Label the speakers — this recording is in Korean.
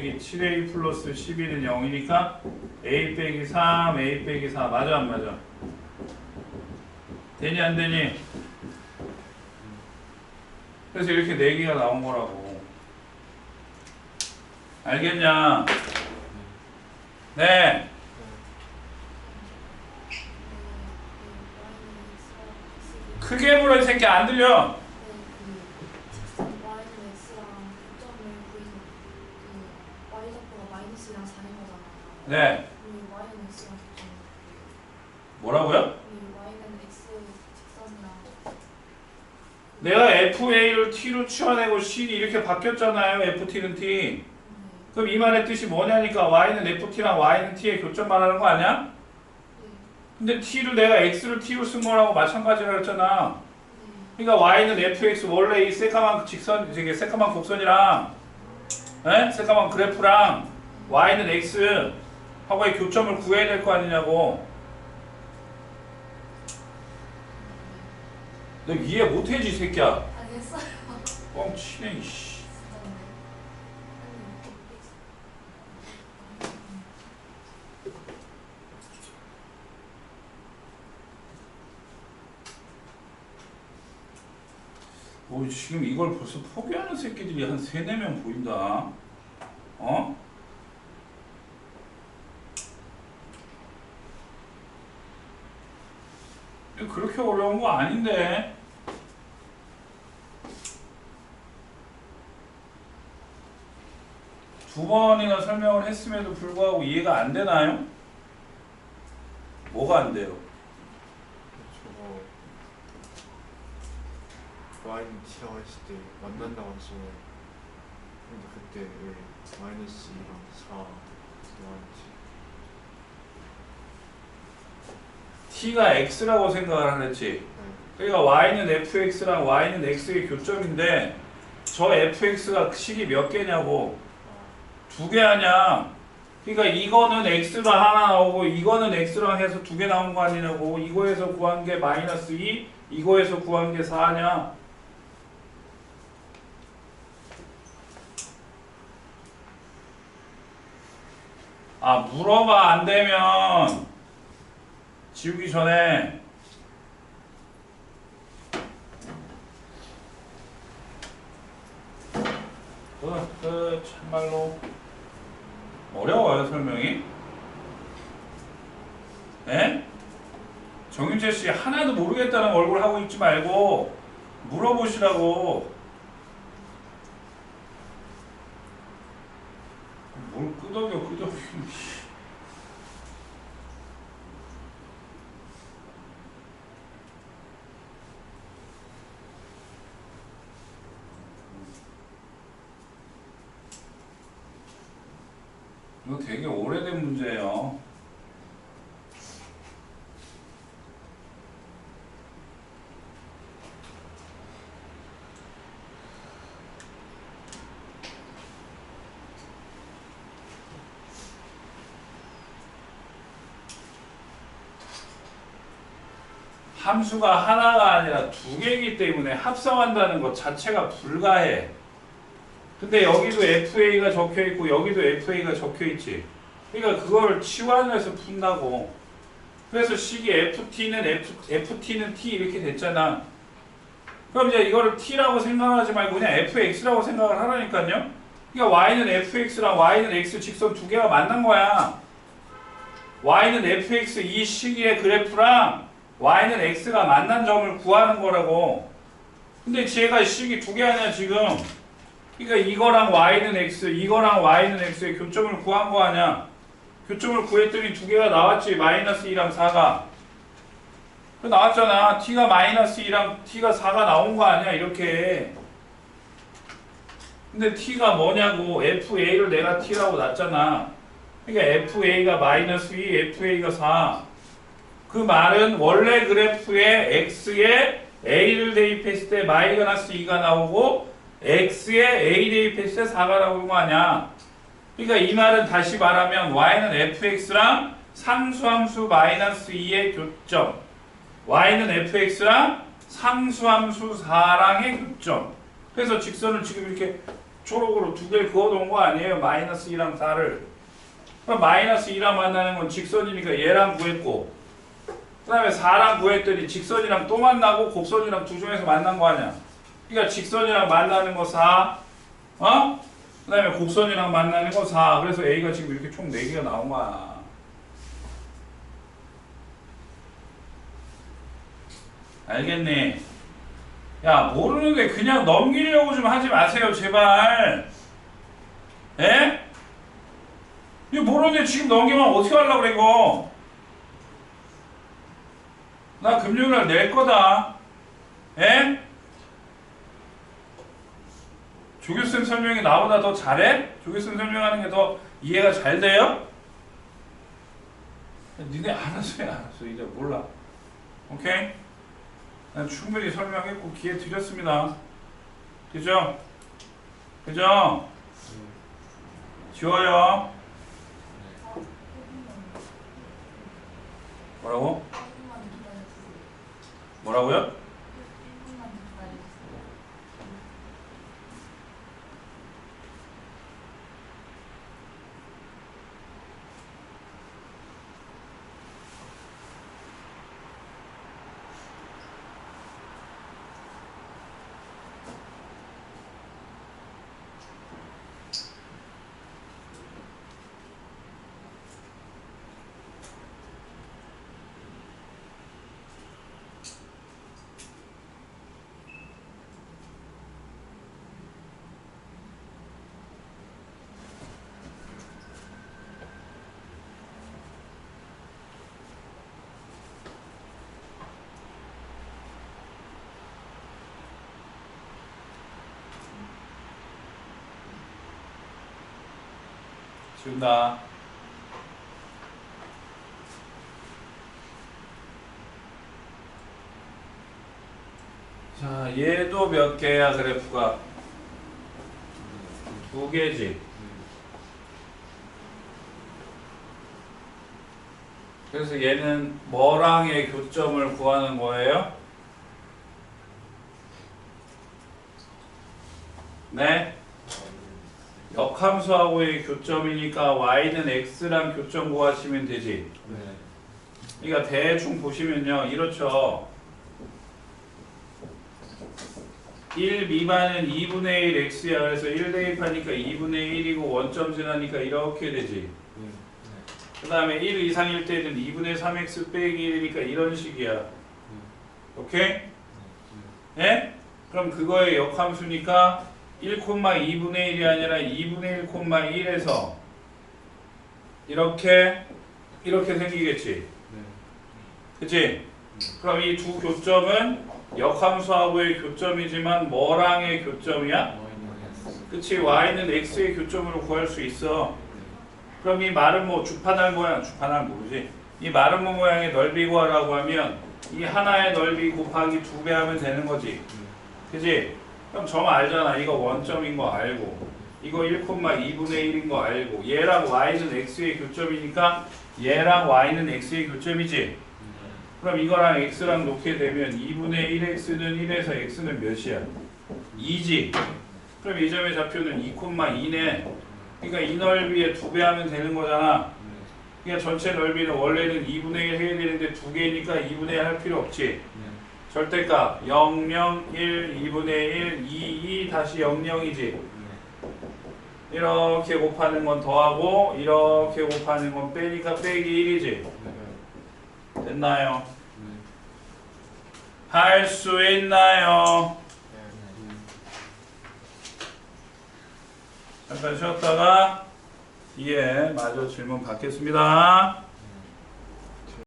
Speaker 1: 빼기 7a 플러스 12는 0이니까 a 빼기 3, a 빼기 4 맞아 안 맞아? 되니 안 되니? 그래서 이렇게 4개가 나온 거라고 알겠냐? 네 크게 불어 이 새끼 안 들려 네 뭐라고요? 내가 FA를 T로 치환하고 C이 이렇게 바뀌었잖아요 FT는 T 그럼 이 말의 뜻이 뭐냐니까 Y는 FT랑 Y는 T의 교점 말하는 거 아니야? 근데 T를 내가 X를 T로 쓴 거라고 마찬가지라 했잖아 그러니까 Y는 FX 원래 이 새까만 직선 저기 새까만 곡선이랑 에? 새까만 그래프랑 Y는 X 하고의 교점을 구해야 될 거 아니냐고 너 이해 못해지 이 새끼야
Speaker 2: 알겠어요.
Speaker 1: 뻥 치네 이씨 오 지금 이걸 벌써 포기하는 새끼들이 한 세네 명 보인다 어? 이거 그렇게 어려운 거 아닌데 두 번이나 설명을 했음에도 불구하고 이해가 안 되나요? 뭐가 안 돼요?
Speaker 3: 저거 와인 티라고 했을 때 만난다고 해서 근데 그때 왜 마이너스 2랑 4 나왔지
Speaker 1: t가 x라고 생각을 하랬지. 그러니까 y는 fx랑 y는 x의 교점인데 저 fx가 식이 몇 개냐고 두개 아냐. 그러니까 이거는 x가 하나 나오고 이거는 x랑 해서 두 개 나온 거 아니냐고 이거에서 구한 게 마이너스 2 이거에서 구한 게 4냐 아 물어봐 안 되면 지우기 전에 그, 그 참말로 어려워요 설명이. 에? 정윤재 씨 하나도 모르겠다는 얼굴 하고 있지 말고 물어보시라고. 뭘 끄덕여 끄덕여 이거 되게 오래된 문제예요. 함수가 하나가 아니라 두 개이기 때문에 합성한다는 것 자체가 불가해. 근데 여기도 FA가 적혀 있고 여기도 FA가 적혀 있지. 그러니까 그걸 치환해서 푼다고. 그래서 식이 FT는 F, FT는 T 이렇게 됐잖아. 그럼 이제 이거를 T라고 생각하지 말고 그냥 FX라고 생각을 하라니까요. 그러니까 Y는 FX랑 Y는 X 직선 두 개가 만난 거야. Y는 FX 이 시기의 그래프랑 Y는 X가 만난 점을 구하는 거라고. 근데 얘가 식이 두개 아니야 지금. 그러니까 이거랑 y는 x, 이거랑 y는 x의 교점을 구한 거 아니야? 교점을 구했더니 두 개가 나왔지. 마이너스 2랑 4가. 그 나왔잖아. t가 마이너스 2랑 t가 4가 나온 거 아니야? 이렇게. 근데 t가 뭐냐고. fa를 내가 t라고 놨잖아. 그러니까 fa가 마이너스 2, fa가 4. 그 말은 원래 그래프에 x에 a를 대입했을 때 마이너스 2가 나오고 x에 a 대입했을 때 4가 나오는 거 아니야. 그러니까 이 말은 다시 말하면 y는 fx랑 상수함수 마이너스 2의 교점 y는 fx랑 상수함수 4랑의 교점 그래서 직선을 지금 이렇게 초록으로 두 개를 그어놓은 거 아니에요? 마이너스 2랑 4를. 그럼 마이너스 2랑 만나는 건 직선이니까 얘랑 구했고 그 다음에 4랑 구했더니 직선이랑 또 만나고 곡선이랑 두 중에서 만난 거 아니야? 그러니까 직선이랑 만나는 거 4, 어? 그 다음에 곡선이랑 만나는 거 4. 그래서 A가 지금 이렇게 총 4개가 나온 거야. 알겠니? 야 모르는데 그냥 넘기려고 좀 하지 마세요 제발 에? 이거 모르는데 지금 넘기면 어떻게 하려고 그래 이거 나 금요일 날 낼 거다 에? 조교쌤 설명이 나보다 더 잘해? 조교쌤 설명하는 게 더 이해가 잘 돼요? 니네 알아서 해 알았어 이제 몰라 오케이? 난 충분히 설명했고 기회 드렸습니다. 그죠? 그죠? 지워요. 뭐라고? 뭐라고요? 지운다. 자, 얘도 몇 개야 그래프가? 두 개지. 그래서 얘는 뭐랑의 교점을 구하는 거예요? 네? 역함수하고의 교점이니까 y는 x랑 교점 구하시면 되지. 그러니까 대충 보시면요. 이렇죠. 1 미만은 2분의 1 x야. 그래서 1 대입하니까 2분의 1이고 원점 지나니까 이렇게 되지. 그 다음에 1 이상일 때는 2분의 3x 빼기 1이니까 이런 식이야. 오케이? 예? 그럼 그거의 역함수니까 1,2분의 1이 아니라 2분의 1,1에서 이렇게 이렇게 생기겠지. 그치? 그럼 이 두 교점은 역함수하고의 교점이지만 뭐랑의 교점이야? 그치? y는 x의 교점으로 구할 수 있어. 그럼 이 마름모 주파날 모양, 주파날 모르지? 이 마름모 모양의 넓이 구하라고 하면 이 하나의 넓이 곱하기 두 배 하면 되는 거지. 그지? 그럼 점 알잖아. 이거 원점인 거 알고. 이거 1,2분의 1인 거 알고. 얘랑 y는 x의 교점이니까 얘랑 y는 x의 교점이지. 그럼 이거랑 x랑 놓게 되면 2분의 1x는 1에서 x는 몇이야? 2지. 그럼 이 점의 좌표는 2,2네. 그러니까 이 넓이에 두 배 하면 되는 거잖아. 그러니까 전체 넓이는 원래는 2분의 1 해야 되는데 두 개니까 2분의 1 할 필요 없지. 절대값 0, 0, 1, 2분의 1, 2, 2 다시 0, 0이지. 이렇게 곱하는 건 더하고 이렇게 곱하는 건 빼니까 빼기 1이지. 됐나요? 할 수 있나요? 잠깐 쉬었다가 뒤에 마저 질문 받겠습니다.